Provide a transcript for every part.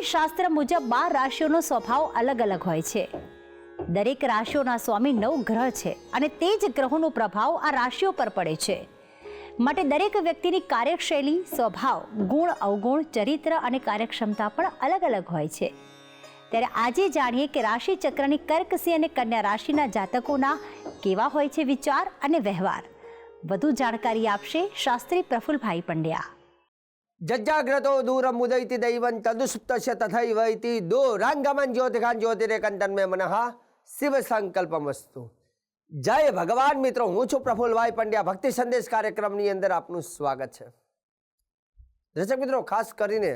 શાસ્ત્ર મુજબ બાર રાશિઓનો સ્વભાવ અલગ અલગ હોય છે. દરેક રાશિઓના સ્વામી નવ ગ્રહ છે અને તે જ ગ્રહોનો પ્રભાવ આ રાશિઓ પર પડે છે. માટે દરેક વ્યક્તિની કાર્યશૈલી, સ્વભાવ, ગુણ, અવગુણ, ચરિત્ર અને કાર્યક્ષમતા પણ અલગ અલગ હોય છે. ત્યારે આજે જાણીએ કે રાશિ ચક્રની કર્ક અને કન્યા રાશિના જાતકોના કેવા હોય છે વિચાર અને વ્યવહાર. વધુ જાણકારી આપશે શાસ્ત્રી પ્રફુલભાઈ પંડ્યા. જજ્જાગ્રતો દૂરમ ઉદયતિ દૈવં તદુસુપ્તસ્ય તથૈવ ઇતિ દૂરાંગમન જ્યોતિખાન જ્યોતિરેકંતન મે મનઃ શિવ સંકલ્પમસ્તુ જય ભગવાન મિત્રો હું છું પ્રફુલભાઈ પંડ્યા ભક્તિ સંદેશ કાર્યક્રમની અંદર આપનું સ્વાગત છે દર્શક મિત્રો ખાસ કરીને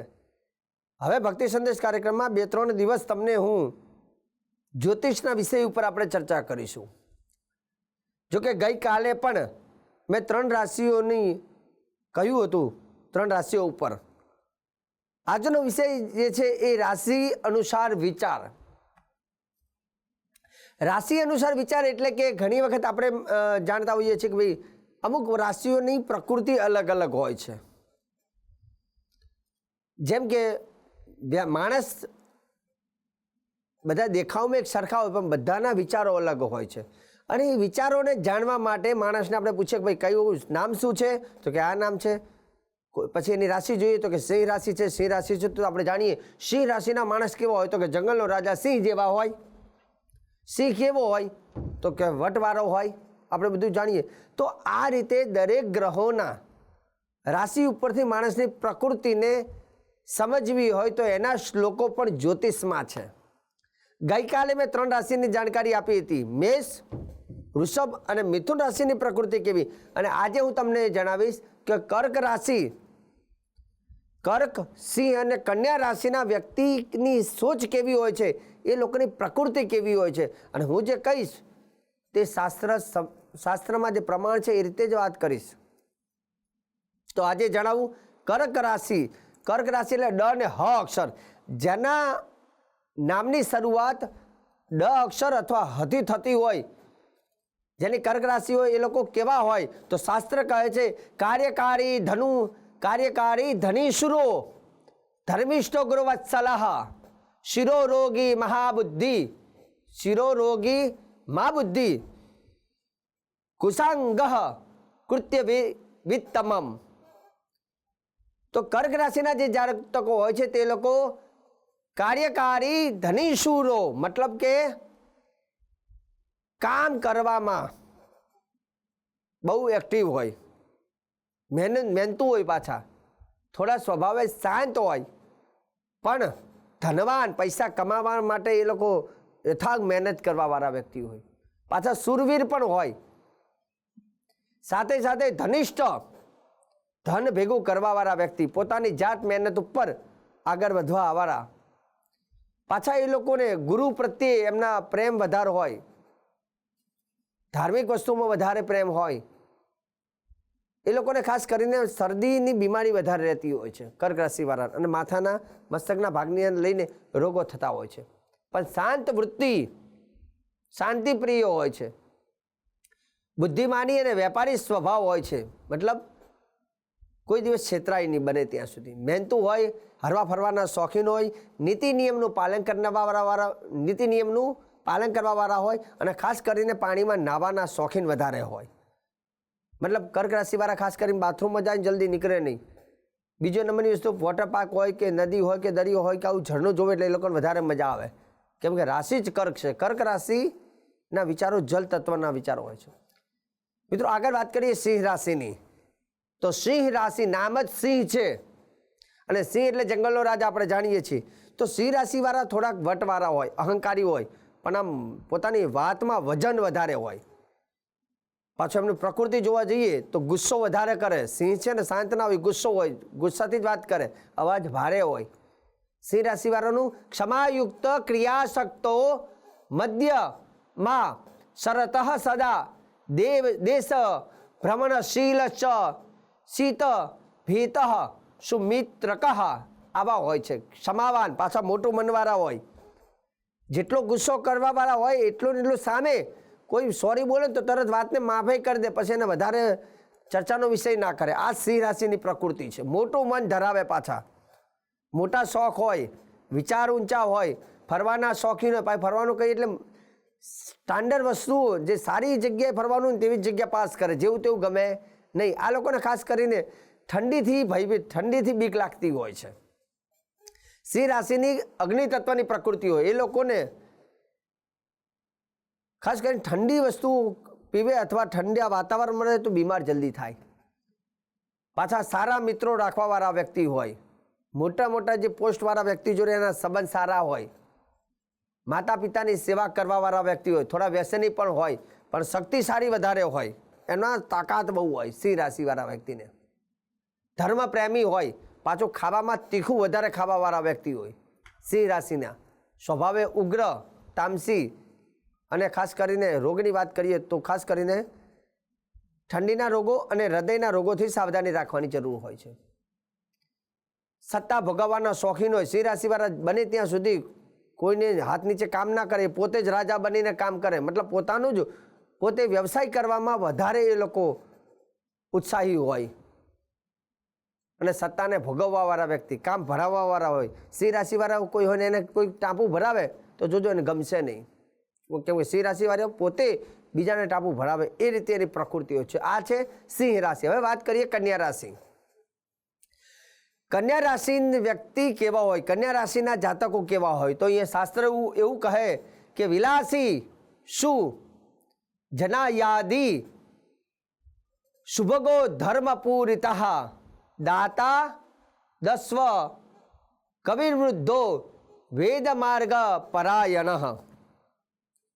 હવે ભક્તિ સંદેશ કાર્યક્રમમાં બે ત્રણ દિવસ તમને હું જ્યોતિષના વિષય ઉપર આપણે ચર્ચા કરીશું જોકે ગઈકાલે પણ મેં ત્રણ રાશિઓની કહ્યું હતું ત્રણ રાશિઓ ઉપર. આજનો વિષય જે છે એ રાશિ અનુસાર વિચાર. રાશિ અનુસાર વિચાર એટલે કે ઘણી વખત આપણે જાણતા હોઈએ છીએ કે ભાઈ અમુક રાશિઓની પ્રકૃતિ અલગ અલગ હોય છે. જેમ કે માણસ બધા દેખાવમાં એક સરખા હોય પણ બધાના વિચારો અલગ હોય છે. અને એ વિચારોને જાણવા માટે માણસને આપણે પૂછીએ કે ભાઈ કયું નામ શું છે? તો કે આ નામ છે. પછી એની રાશિ જોઈએ તો કે સિંહ રાશિ છે, સિંહ રાશિ છે તો આપણે જાણીએ સિંહ રાશિના માણસ કેવો હોય તો કે જંગલનો રાજા સિંહ જેવા હોય. સિંહ કેવો હોય તો કે વટવાળો હોય, આપણે બધું જાણીએ. તો આ રીતે દરેક ગ્રહોના રાશિ ઉપરથી માણસની પ્રકૃતિને સમજવી હોય તો એના શ્લોકો પણ જ્યોતિષમાં છે. ગઈકાલે મેં ત્રણ રાશિની જાણકારી આપી હતી, મેષ, વૃષભ અને મિથુન રાશિની પ્રકૃતિ કેવી? અને આજે હું તમને જણાવીશ કે કર્ક રાશિ કર્ક, સિંહ અને કન્યા રાશિના વ્યક્તિની સોચ કેવી હોય છે? એ લોકોની પ્રકૃતિ કેવી હોય છે? અને હું જે કહીશ, તે શાસ્ત્ર શાસ્ત્રમાં જે પ્રમાણ છે એ રીતે જ વાત કરીશ. તો આજે જણાવું, કર્ક રાશિ કર્ક રાશિ એટલે ડ અને હ અક્ષર. જેના નામની શરૂઆત ડ અક્ષર અથવા હથી થતી હોય, જેની કર્ક રાશિ હોય એ લોકો કેવા હોય? તો શાસ્ત્ર કહે છે, કાર્યકારી ધનુ કાર્યકારી ધનીશુરો ધર્મિષ્ઠો ગુરુવત્સલહ શિરોરોગી મહાબુદ્ધિ શિરોરોગી મહાબુદ્ધિ કુસાંગ કૃત્ય વિત્તમમ તો કર્ક રાશિના જે જાતકો હોય છે તે લોકો કાર્યકારી ધનીશુરો મતલબ કે કામ કરવામાં બહુ એક્ટિવ હોય મહેનત મહેનતું હોય પાછા. થોડા સ્વભાવે શાંત હોય. પણ ધનવાન પૈસા કમાવા માટે એ લોકો યથાગ મહેનત કરવાવાળા વ્યક્તિ હોય. પાછા સુરવીર પણ હોય. સાથે સાથે ધનિષ્ઠ ધન ભેગું કરવાવાળા વ્યક્તિ પોતાની જાત મહેનત ઉપર આગળ વધવા વાળા. પાછા એ લોકોને ગુરુ પ્રત્યે એમના પ્રેમ વધારે હોય. ધાર્મિક વસ્તુમાં વધારે પ્રેમ હોય. એ લોકોને ખાસ કરીને શરદીની બીમારી વધારે રહેતી હોય છે કર્ક રાશિવાળા અને માથાના મસ્તકના ભાગની લઈને રોગો થતા હોય છે. પણ શાંત વૃત્તિ, શાંતિપ્રિય હોય છે. બુદ્ધિમાની અને વેપારી સ્વભાવ હોય છે. મતલબ કોઈ દિવસ છેતરાય નહીં બને ત્યાં સુધી. મહેનતું હોય, હરવા ફરવાના શોખીન હોય, નીતિ નિયમનું પાલન કરવાવાળા નીતિ નિયમનું પાલન કરવાવાળા હોય અને ખાસ કરીને પાણીમાં નાવાના શોખીન વધારે હોય. મતલબ કર્ક રાશિવાળા ખાસ કરીને બાથરૂમમાં જાય જલ્દી નીકળે નહીં. બીજો નંબરની વસ્તુ વોટર પાર્ક હોય કે નદી હોય કે દરિયો હોય કે આવું ઝરણું જોવે એટલે એ લોકોને વધારે મજા આવે. કેમ કે રાશિ જ કર્ક છે. કર્ક રાશિના વિચારો જલ તત્વના વિચારો હોય છે. મિત્રો, આગળ વાત કરીએ સિંહ રાશિની. તો સિંહ રાશિ નામ જ સિંહ છે. અને સિંહ એટલે જંગલનો રાજા આપણે જાણીએ છીએ. તો સિંહ રાશિવાળા થોડાક વટવાળા હોય, અહંકારી હોય, પણ આમ પોતાની વાતમાં વજન વધારે હોય. પાછું એમની પ્રકૃતિ જોવા જઈએ તો ગુસ્સો વધારે કરે. સિંહ છે ને શાંત ના હોય, ગુસ્સો હોય, ગુસ્સાથી જ વાત કરે. અવાજ ભારે હોય. સિંહ રાશિવાળાનું ક્ષમાયુક્ત ક્રિયાશક્તો મધ્યમાં શરત સદા દેવ, દેશ ભ્રમણશીલ ચ, શીત ભીત સુમિત્રક આવા હોય છે. ક્ષમાવાન, પાછા મોટું મનવાળા હોય. જેટલો ગુસ્સો કરવાવાળા હોય એટલું ને એટલું સામે કોઈ સોરી બોલે તો તરત વાતને માફી કરી દે, પછી એને વધારે ચર્ચાનો વિષય ના કરે. આ સિંહ રાશિની પ્રકૃતિ છે. મોટું મન ધરાવે પાછા. મોટા શોખ હોય, વિચાર ઊંચા હોય, ફરવાના શોખીન હોય, પાછું ફરવાનું કહીએ એટલે સ્ટાન્ડર્ડ વસ્તુ જે સારી જગ્યાએ ફરવાનું તેવી જગ્યા પાસ કરે. જેવું તેવું ગમે નહીં. આ લોકોને ખાસ કરીને ઠંડીથી ભયભીત, ઠંડીથી બીક લાગતી હોય છે. સિંહ રાશિની અગ્નિ તત્વની પ્રકૃતિ હોય. એ લોકોને ખાસ કરીને ઠંડી વસ્તુ પીવે અથવા ઠંડા વાતાવરણમાં રહે તો બીમાર જલ્દી થાય. પાછા સારા મિત્રો રાખવાવાળા વ્યક્તિ હોય. મોટા મોટા જે પોસ્ટવાળા વ્યક્તિ જોડે એના સંબંધ સારા હોય. માતા પિતાની સેવા કરવાવાળા વ્યક્તિ હોય, થોડા વ્યસની પણ હોય, પણ શક્તિશાળી વધારે હોય, એના તાકાત બહુ હોય, સિંહ રાશિવાળા વ્યક્તિને. ધર્મ પ્રેમી હોય, પાછું ખાવામાં તીખું વધારે ખાવાવાળા વ્યક્તિ હોય, સિંહ રાશિના. સ્વભાવે ઉગ્ર, તામસી અને ખાસ કરીને રોગની વાત કરીએ તો ખાસ કરીને ઠંડીના રોગો અને હૃદયના રોગોથી સાવધાની રાખવાની જરૂર હોય છે. સત્તા ભોગવવાના શોખીન હોય, સિંહ રાશિવાળા બને ત્યાં સુધી કોઈને હાથ નીચે કામ ના કરે, પોતે જ રાજા બનીને કામ કરે. મતલબ પોતાનું જ, પોતે વ્યવસાય કરવામાં વધારે એ લોકો ઉત્સાહી હોય. અને સત્તાને ભોગવવાવાળા વ્યક્તિ, કામ ભરાવવાવાળા હોય. સિંહ રાશિવાળા કોઈ હોય એને કોઈ ટાંપુ ભરાવે, તો જોજો એને ગમશે નહીં. કેમ કે સિંહ રાશિવાળીઓ પોતે બીજાને ટાપુ ભરાવે એ રીતે એની પ્રકૃતિઓ છે. આ છે સિંહ રાશિ. હવે વાત કરીએ કન્યા રાશિ. કન્યા રાશિ વ્યક્તિ કેવા હોય, કન્યા રાશિના જાતકો કેવા હોય, તો અહીંયા શાસ્ત્ર એવું કહે કે વિલાસી, શું? જનાયાદી, શુભગો ધર્મપૂરિત, દાતા, દસ્વ કવિર્વૃદ્ધો વેદ માર્ગ પરાયણ.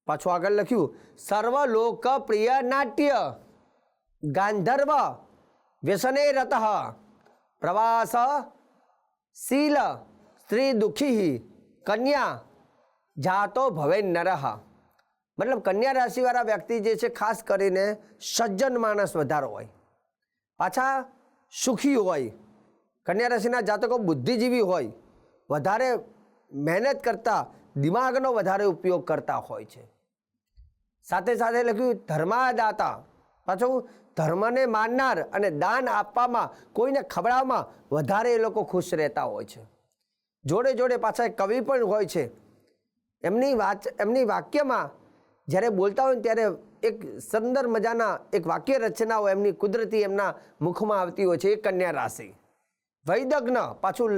પાછું આગળ લખ્યું સર્વલોકપ્રિય નાટ્ય ગાંધર્વ વ્યસને રત પ્રવાસ શીલ સ્ત્રી દુઃખી કન્યા જાતો ભવે નરહ મતલબ કન્યા રાશિવાળા વ્યક્તિ જે છે, ખાસ કરીને સજ્જન માણસ વધારો હોય, પાછા સુખી હોય, કન્યા રાશિના જાતકો બુદ્ધિજીવી હોય, વધારે મહેનત કરતા, દિમાગનો વધારે ઉપયોગ કરતા હોય છે. સાથે સાથે લખ્યું, ધર્માદાતા. પાછું, ધર્મને માનનાર અને દાન આપવામાં કોઈને ખવડાવવામાં વધારે એ લોકો ખુશ રહેતા હોય છે. જોડે જોડે પાછા કવિ પણ હોય છે. એમની વાચ, એમની વાક્યમાં જ્યારે બોલતા હોય ત્યારે એક સુંદર મજાના એક વાક્ય રચનાઓ એમની કુદરતી એમના મુખમાં આવતી હોય છે એ કન્યા રાશિ. વૈદજ્ઞ પાછું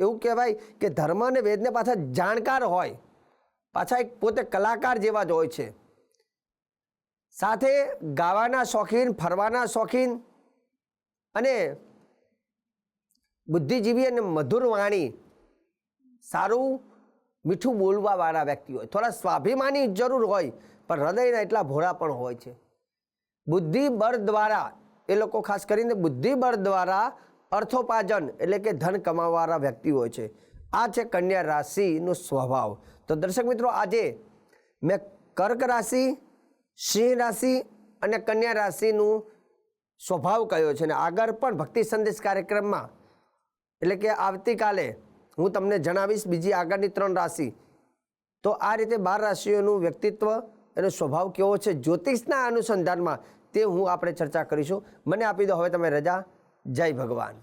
એવું કહેવાય કે ધર્મ અને વેદને પાછા જાણકાર હોય. પાછા એક પોતે કલાકાર જેવા જ હોય છે. સાથે ગાવાના શોખીન, ફરવાના શોખીન અને બુદ્ધિજીવી અને મધુર વાણી સારું મીઠું બોલવાવાળા વ્યક્તિ હોય. થોડા સ્વાભિમાની જરૂર હોય, પણ હૃદયના એટલા ભોળા પણ હોય છે. બુદ્ધિબળ દ્વારા, એ લોકો ખાસ કરીને બુદ્ધિબળ દ્વારા અર્થોપાર્જન એટલે કે ધન કમાવાવાળા વ્યક્તિ હોય છે. આ છે કન્યા રાશિનો સ્વભાવ. તો દર્શક મિત્રો, આજે મેં કર્ક રાશિ સિંહ રાશિ અને કન્યા રાશિનું સ્વભાવ કયો છે? અને આગળ પણ ભક્તિ સંદેશ કાર્યક્રમમાં, એટલે કે આવતીકાલે હું તમને જણાવીશ બીજી આગળની ત્રણ રાશિ. તો આ રીતે બાર રાશિઓનું વ્યક્તિત્વ એનો સ્વભાવ કેવો છે? જ્યોતિષના અનુસંધાનમાં તે હું આપણે ચર્ચા કરીશું. મને આપી દો હવે તમે રજા. જય ભગવાન.